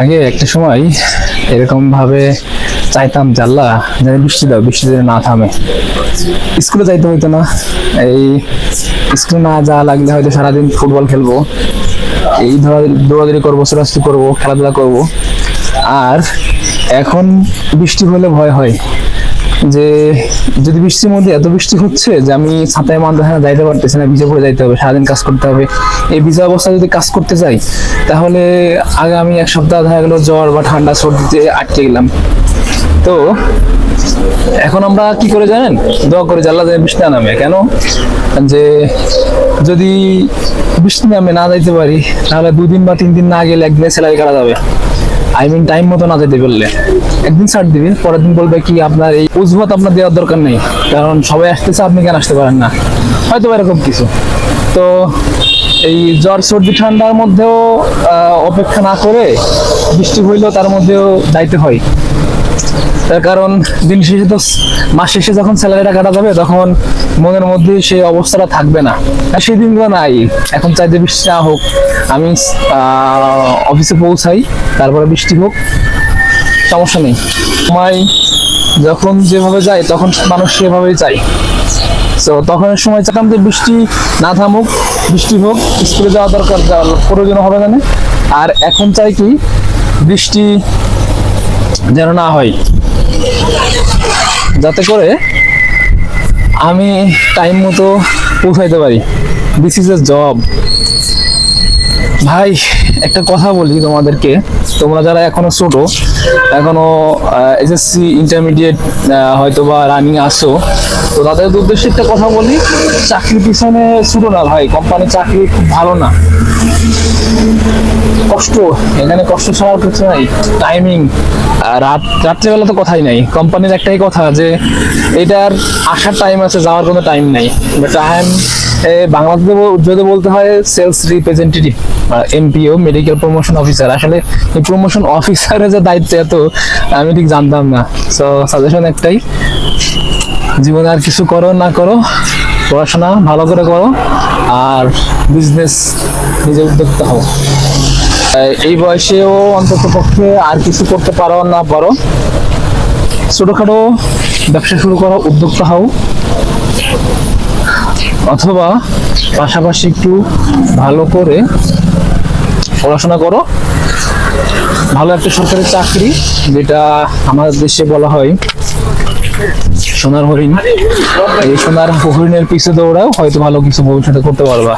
আগে একটা সময় এরকম ভাবে চাইতাম জাল্লা যেন বৃষ্টি দাও, বৃষ্টি যেন না থামে। স্কুলে যাইতে হইতো না। এই স্কুলে না যাওয়া লাগলে হয়তো সারাদিন ফুটবল খেলব। এই দৌড়াদৌড়ি করব ছোটাছুটি করব, খেলাধুলা করব। আর এখন বৃষ্টি হলে ভয় হয়। যে যদি বৃষ্টির মধ্যে এত বৃষ্টি হচ্ছে যে আমি ছাতায় মান্দাখানা যাইতে পারতেছি না, ভিজা পড়ে যাইতে হবে, সারাদিন কাজ করতে হবে। এই ভিজা অবস্থা যদি কাজ করতে যাই, তাহলে আগামী এক সপ্তাহ দেখা গেলো জ্বর বা ঠান্ডা, সর্দিতে আটকে গেলাম। তো এখন আমরা কি করে জানেন? দোয়া করে জাল্লা যায় বৃষ্টি নামে। কেন? যে যদি বৃষ্টি নামে না যাইতে পারি, তাহলে দুদিন বা তিন দিন না গেলে একদিনে স্যালারি কাটা যাবে। আই মিন টাইম মতো না যেতে পারলে। একদিন ছাড় দিবি, পরের দিন বলবে কি আপনার এই উজবত আপনার দেওয়ার দরকার নেই, কারণ সবাই আসতেছে, আপনি কেন আসতে পারেন না? হয়তো এরকম কিছু। তো এই জ্বর, সর্দি, ঠান্ডার মধ্যেও অপেক্ষা না করে বৃষ্টি হইলেও তার মধ্যেও যাইতে হয়। তার কারণ দিন শেষে তো মাস শেষে যখন স্যালারিটা কাটা যাবে, তখন মনের মধ্যে সেই অবস্থাটা থাকবে না। সেই দিনগুলো নাই। এখন চাইতে বৃষ্টি না হোক, আমি অফিসে পৌঁছাই, তারপরে বৃষ্টি হোক, সমস্যা নেই। সময় যখন যেভাবে যায়, তখন মানুষ সেভাবেই চাই তো তখন সময় চাইতাম যে বৃষ্টি না থামুক, বৃষ্টি হোক, স্কুলে যাওয়া দরকার প্রয়োজন হবে না। আর এখন চাই কি, বৃষ্টি যেন না হয়। যাতে করে আমি টাইম মতো পৌঁছাইতে পারি। দিস ইজ এ জব ভাই, একটা কথা বলি তোমাদেরকে। তোমরা যারা এখনও ছোট, এখনও এসএসসি ইন্টারমিডিয়েট হয়তো বা রানিং আসো তো তাদের উদ্দেশ্যে একটা কথা বলি, চাকরির পিছনে ছোট না ভাই কোম্পানি চাকরি খুব ভালো না। কষ্ট, এখানে কষ্ট ছাড়ার কিছু নাই টাইমিং রাত রাত্রেবেলা তো কথাই নাই। কোম্পানির একটাই কথা যে, এটার আসার টাইম আছে, যাওয়ার কোনো টাইম নাই। টাইম বাংলাদেশে বল- যদি বলতে হয় sales representative MPO medical promotion officer আসলে এই প্রমোশন অফিসারের যে দায়িত্ব এত, আমি ঠিক জানতাম না। সো সাজেশন একটাই জীবনে আর কিছু করো, না করো, পড়াশোনা ভালো করে করো, আর বিজনেস নিজে উদ্যোক্তা হও। এই বয়সেও অন্তত পক্ষে আর কিছু করতে পারো, না পারো, ছোটখাটো ব্যবসা শুরু করো, উদ্যোক্তা হও। অথবা পাশাপাশি একটু ভালো করে পড়াশোনা করো। ভালো একটা সরকারি চাকরি, যেটা আমাদের দেশে বলা হয় সোনার হরিণ। এই সোনার হরিণের পিছে দৌড়াও হয়তো ভালো কিছু ভবিষ্যতে করতে পারবা।